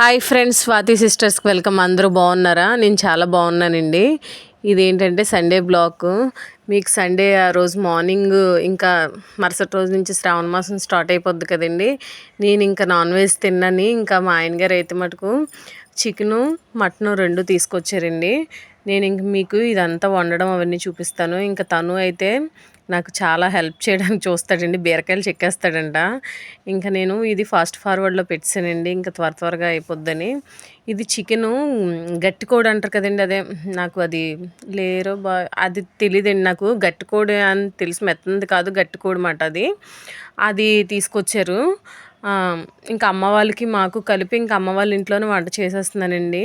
Hi friends Swathi సిస్టర్స్కి welcome అందరూ బాగున్నారా? నేను చాలా బాగున్నానండి. ఇదేంటంటే సండే బ్లాక్ మీకు సండే ఆ రోజు మార్నింగ్ ఇంకా మరుసటి రోజు నుంచి శ్రావణ మాసం స్టార్ట్ అయిపోద్ది కదండి. నేను ఇంకా నాన్ వెజ్ తిన్నాని. ఇంకా మా ఆయన గారు అయితే మటుకు చికెను మటను రెండు తీసుకొచ్చారండి. నేను ఇంక మీకు ఇదంతా వండడం అవన్నీ చూపిస్తాను. ఇంకా తను అయితే నాకు చాలా హెల్ప్ చేయడానికి చూస్తాడండి బీరకాయలు చెక్కేస్తాడంట. ఇంకా నేను ఇది ఫాస్ట్ ఫార్వర్డ్లో పెట్టానండి ఇంకా త్వర త్వరగా అయిపోద్దని. ఇది చికెను గట్టి కోడి అంటారు కదండి అదే నాకు అది లేరో బా అది తెలియదండి నాకు. గట్టి కోడి అని తెలిసి మెత్తంది కాదు గట్టి కోడి మాట అది. అది తీసుకొచ్చారు. ఇంకా అమ్మ వాళ్ళకి మాకు కలిపి ఇంకా అమ్మ వాళ్ళ ఇంట్లోనే వంట చేసేస్తున్నానండి.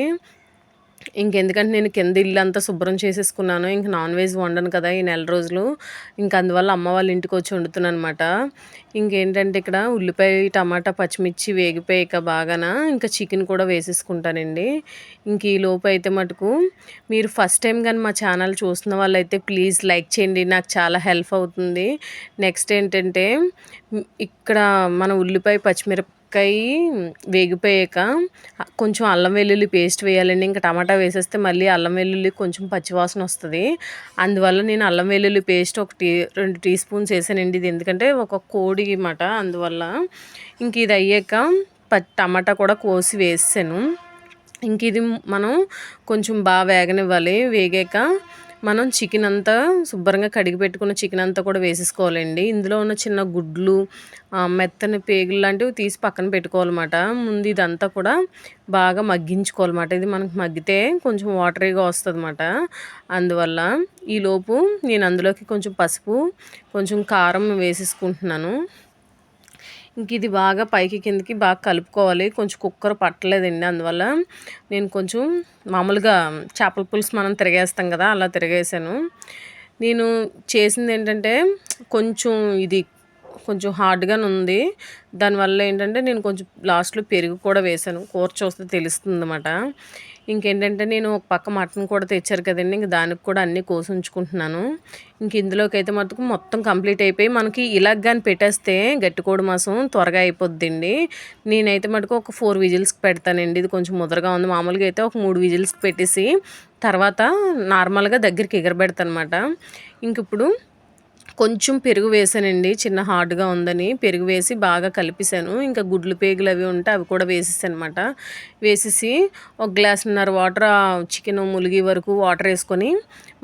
ఇంకెందుకంటే నేను కింద ఇల్లు అంతా శుభ్రం చేసేసుకున్నాను. ఇంక నాన్ వెజ్ వండను కదా ఈ నెల రోజులు. ఇంకా అందువల్ల అమ్మ వాళ్ళ ఇంటికి వచ్చి వండుతున్నాను అనమాట ఇంకేంటంటే ఇక్కడ ఉల్లిపాయ టమాటా పచ్చిమిర్చి వేగిపోయాక బాగాన. ఇంకా చికెన్ కూడా వేసేసుకుంటానండి. ఇంక ఈ లోపు అయితే మటుకు మీరు ఫస్ట్ టైం కానీ మా ఛానల్ చూస్తున్న వాళ్ళైతే ప్లీజ్ లైక్ చేయండి. నాకు చాలా హెల్ప్ అవుతుంది. నెక్స్ట్ ఏంటంటే ఇక్కడ మన ఉల్లిపాయ పచ్చిమిరప మిరపకాయ వేగిపోయాక కొంచెం అల్లం వెల్లుల్లి పేస్ట్ వేయాలండి. ఇంకా టమాటా వేసేస్తే మళ్ళీ అల్లం వెల్లుల్లి కొంచెం పచ్చివాసన వస్తుంది. అందువల్ల నేను అల్లం వెల్లుల్లి పేస్ట్ ఒక టీ రెండు టీ స్పూన్స్ వేసానండి ఇది. ఎందుకంటే ఒక కోడి మాట. అందువల్ల ఇంక ఇది అయ్యాక టమాటా కూడా కోసి వేసాను. ఇంక ఇది మనం కొంచెం బాగా వేగనివ్వాలి. వేగాక మనం చికెన్ అంతా శుభ్రంగా కడిగి పెట్టుకున్న చికెన్ అంతా కూడా వేసేసుకోవాలండి. ఇందులో ఉన్న చిన్న గుడ్లు మెత్తని పేగులు లాంటివి తీసి పక్కన పెట్టుకోవాలన్నమాట. ముందు ఇదంతా కూడా బాగా మగ్గించుకోవాలన్నమాట. ఇది మనకు మగ్గితే కొంచెం వాటరీగా వస్తుంది అన్నమాట అందువల్ల ఈలోపు నేను అందులోకి కొంచెం పసుపు కొంచెం కారం వేసేసుకుంటున్నాను. ఇంక ఇది బాగా పైకి కిందకి బాగా కలుపుకోవాలి. కొంచెం కుక్కర్ పట్టలేదండి. అందువల్ల నేను కొంచెం మామూలుగా చేపల పులుసు మనం తిరగేస్తాం కదా అలా తిరగేసాను నేను చేసింది ఏంటంటే కొంచెం ఇది కొంచెం హార్డ్గానే ఉంది. దానివల్ల ఏంటంటే నేను కొంచెం లాస్ట్లో పెరుగు కూడా వేసాను కూర చూస్తే తెలుస్తుంది అనమాట ఇంకేంటంటే నేను ఒక పక్క మటన్ కూడా తెచ్చారు కదండి. ఇంక దానికి కూడా అన్నీ కోసి ఉంచుకుంటున్నాను. ఇంక ఇందులోకి అయితే మటుకు మొత్తం కంప్లీట్ అయిపోయి మనకి ఇలాగ కానీ పెట్టేస్తే గట్టికోడి మాసం త్వరగా అయిపోద్దండి. నేనైతే మటుకు ఒక ఫోర్ విజిల్స్కి పెడతానండి. ఇది కొంచెం ముదరగా ఉంది. మామూలుగా అయితే ఒక మూడు విజిల్స్కి పెట్టేసి తర్వాత నార్మల్గా దగ్గరికి ఎగరబెడతాను అనమాట ఇంక ఇప్పుడు కొంచెం పెరుగు వేసానండి. చిన్న హార్డ్గా ఉందని పెరుగు వేసి బాగా కలిపేసాను ఇంకా గుడ్లు పేగులు అవి ఉంటే అవి కూడా వేసేసాను అనమాట వేసేసి ఒక గ్లాసున్నర వాటర్ చికెన్ ములిగి వరకు వాటర్ వేసుకొని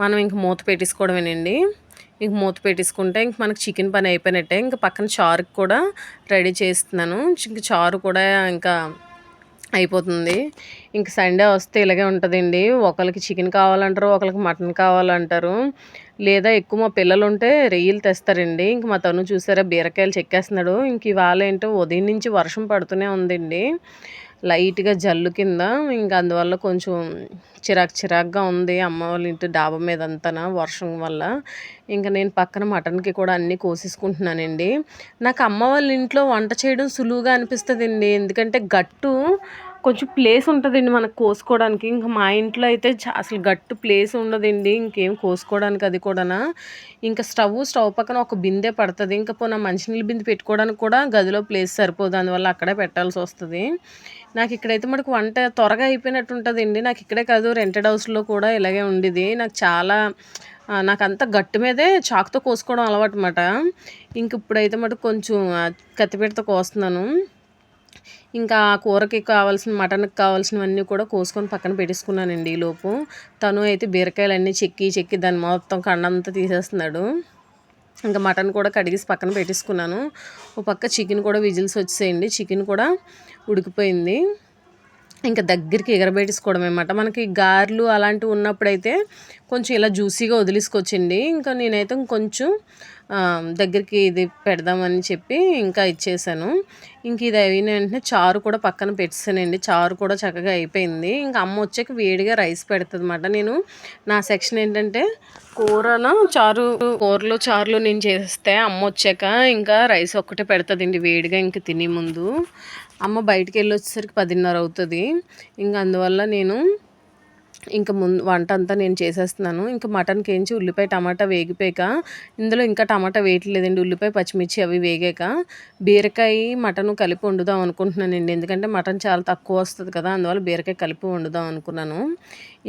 మనం ఇంక మూత పెట్టేసుకోవడమేనండి. ఇంక మూత పెట్టేసుకుంటే ఇంక మనకి చికెన్ పని అయిపోయినట్టే. ఇంకా పక్కన చారుకి కూడా రెడీ చేస్తున్నాను. ఇంక చారు కూడా ఇంకా అయిపోతుంది. ఇంక సండే వస్తే ఇలాగే ఉంటుందండి. ఒకరికి చికెన్ కావాలంటారు ఒకరికి మటన్ కావాలంటారు. లేదా ఎక్కువ మా పిల్లలు ఉంటే రెయ్యలు తెస్తారండి. ఇంక మా తను చూసారా బీరకాయలు చెక్కేస్తున్నాడు. ఇంక ఇవాళ ఏంటో ఉదయం నుంచి వర్షం పడుతూనే ఉందండి. లైట్గా జల్లు కింద ఇంకా అందువల్ల కొంచెం చిరాకు చిరాకుగా ఉంది. అమ్మ వాళ్ళ ఇంటి డాబా మీద అంతా వర్షం వల్ల. ఇంకా నేను పక్కన మటన్కి కూడా అన్నీ కోసేసుకుంటున్నానండి. నాకు అమ్మ వాళ్ళ ఇంట్లో వంట చేయడం సులువుగా అనిపిస్తుందండి. ఎందుకంటే గట్టు కొంచెం ప్లేస్ ఉంటుందండి మనకు కోసుకోవడానికి. ఇంకా మా ఇంట్లో అయితే అసలు గట్టు ప్లేస్ ఉండదండి. ఇంకేం కోసుకోవడానికి అది కూడా ఇంకా స్టవ్ స్టవ్ పక్కన ఒక బిందె పడుతుంది. ఇంకా పోనా మంచినీళ్ళు బిందె పెట్టుకోవడానికి కూడా గదిలో ప్లేస్ సరిపోదు. అందువల్ల అక్కడే పెట్టాల్సి వస్తుంది. నాకు ఇక్కడైతే మనకు వంట త్వరగా అయిపోయినట్టు ఉంటుందండి నాకు ఇక్కడే కాదు రెంటెడ్ హౌస్లో కూడా ఇలాగే ఉండేది. నాకు చాలా నాకు అంత గట్టు మీదే చాకుతో కోసుకోవడం అలవాటు అనమాట ఇంక ఇప్పుడైతే మటుకు కొంచెం కత్తిపీటతో కోస్తున్నాను. ఇంకా కూరకి కావాల్సిన మటన్కి కావాల్సినవన్నీ కూడా కోసుకొని పక్కన పెట్టేసుకున్నానండి ఈలోపు తను అయితే బీరకాయలు అన్నీ చెక్కి చెక్కి దాన్ని మొత్తం కండంతా తీసేస్తున్నాడు. ఇంకా మటన్ కూడా కడిగేసి పక్కన పెట్టేసుకున్నాను. ఒక పక్క చికెన్ కూడా విజిల్స్ వచ్చేయండి. చికెన్ కూడా ఉడికిపోయింది. ఇంకా దగ్గరికి ఎగరబెట్టేసుకోవడం అనమాట మనకి గారెలు అలాంటివి ఉన్నప్పుడైతే కొంచెం ఇలా జ్యూసీగా వదిలేసుకొచ్చండి ఇంకా నేనైతే కొంచెం దగ్గరికి ఇది పెడదామని చెప్పి ఇంకా ఇచ్చేసాను. ఇంక ఇది అయిన వెంటనే చారు కూడా పక్కన పెట్టేసానండి. చారు కూడా చక్కగా అయిపోయింది. ఇంకా అమ్మ వచ్చాక వేడిగా రైస్ పెడుతుంది అనమాట నేను నా సెక్షన్ ఏంటంటే కూరలో చారు కూరలో చారులో నేను చేస్తే అమ్మ వచ్చాక ఇంకా రైస్ ఒక్కటే పెడుతుందండి వేడిగా ఇంక తినే ముందు. అమ్మ బయటికి వెళ్ళి వచ్చేసరికి పదిన్నర అవుతుంది ఇంకా అందువల్ల నేను ఇంకా ముందు వంట అంతా నేను చేసేస్తున్నాను. ఇంకా మటన్కి ఏంచి ఉల్లిపాయ టమాటా వేగిపోయాక ఇందులో ఇంకా టమాటా వేయట్లేదండి. ఉల్లిపాయ పచ్చిమిర్చి అవి వేగాక బీరకాయ మటన్ కలిపి వండుదాం అనుకుంటున్నానండి. ఎందుకంటే మటన్ చాలా తక్కువ వస్తుంది కదా అందువల్ల బీరకాయ కలిపి వండుదాం అనుకున్నాను.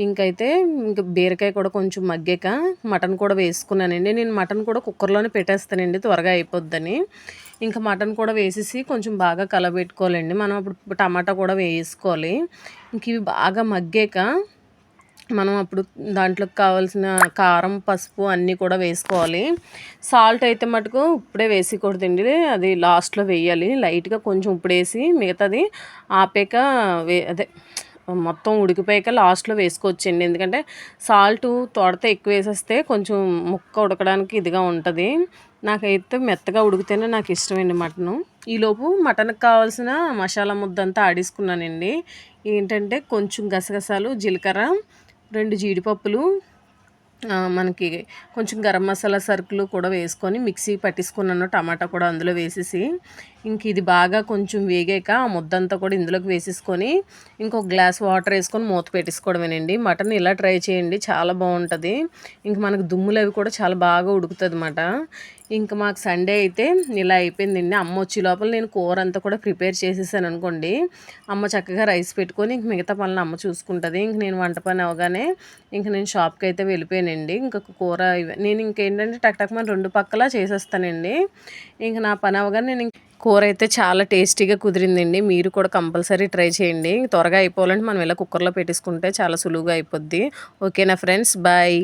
ఇంకైతే ఇంకా బీరకాయ కూడా కొంచెం మగ్గాక మటన్ కూడా వేసుకున్నానండి. నేను మటన్ కూడా కుక్కర్లోనే పెట్టేస్తానండి త్వరగా అయిపోద్దని. ఇంకా మటన్ కూడా వేసేసి కొంచెం బాగా కలబెట్టుకోవాలండి. మనం అప్పుడు టమాటా కూడా వేసుకోవాలి. ఇంక ఇవి బాగా మగ్గాక మనం అప్పుడు దాంట్లోకి కావాల్సిన కారం పసుపు అన్నీ కూడా వేసుకోవాలి. సాల్ట్ అయితే మటుకు ఇప్పుడే వేసేయకూడదండి. అది లాస్ట్లో వేయాలి. లైట్గా కొంచెం ఇప్పుడు వేసి మిగతాది ఆపాక వే అదే మొత్తం ఉడికిపోయాక లాస్ట్లో వేసుకోవచ్చండి. ఎందుకంటే సాల్ట్ తోడత ఎక్కువ వేసేస్తే కొంచెం ముక్క ఉడకడానికి ఇదిగా ఉంటుంది. నాకైతే మెత్తగా ఉడికితేనే నాకు ఇష్టమండి మటను. ఈలోపు మటన్కి కావాల్సిన మసాలా ముద్ద అంతా ఆడేసుకున్నానండి. ఏంటంటే కొంచెం గసగసాలు జీలకర్ర రెండు జీడిపప్పులు మనకి కొంచెం గరం మసాలా సరుకులు కూడా వేసుకొని మిక్సీ పట్టించుకున్నాను టమాటా కూడా అందులో వేసేసి. ఇంక ఇది బాగా కొంచెం వేగాక ఆ ముద్దంతా కూడా ఇందులోకి వేసేసుకొని ఇంకొక గ్లాస్ వాటర్ వేసుకొని మూత పెట్టేసుకోవడమేనండి. మటన్ ఇలా ట్రై చేయండి చాలా బాగుంటుంది. ఇంక మనకు దుమ్ములు అవి కూడా చాలా బాగా ఉడుకుతుంది అన్నమాట ఇంకా మాకు సండే అయితే ఇలా అయిపోయిందండి. అమ్మ వచ్చే లోపల నేను కూర అంతా కూడా ప్రిపేర్ చేసేసాను అనుకోండి. అమ్మ చక్కగా రైస్ పెట్టుకొని ఇంక మిగతా పనులు అమ్మ చూసుకుంటుంది. ఇంక నేను వంట పని అవగానే ఇంక నేను షాప్కి అయితే వెళ్ళిపోయానండి. ఇంకా కూర నేను ఇంకేంటంటే టక్ టక్ మన రెండు పక్కల చేసేస్తానండి. ఇంక నా పని అవగానే నేను కూర అయితే చాలా టేస్టీగా కుదిరిందండి. మీరు కూడా కంపల్సరీ ట్రై చేయండి. త్వరగా అయిపోవాలంటే మనం ఇలా కుక్కర్లో పెట్టేసుకుంటే చాలా సులువుగా అయిపోద్ది. ఓకేనా ఫ్రెండ్స్? బాయ్.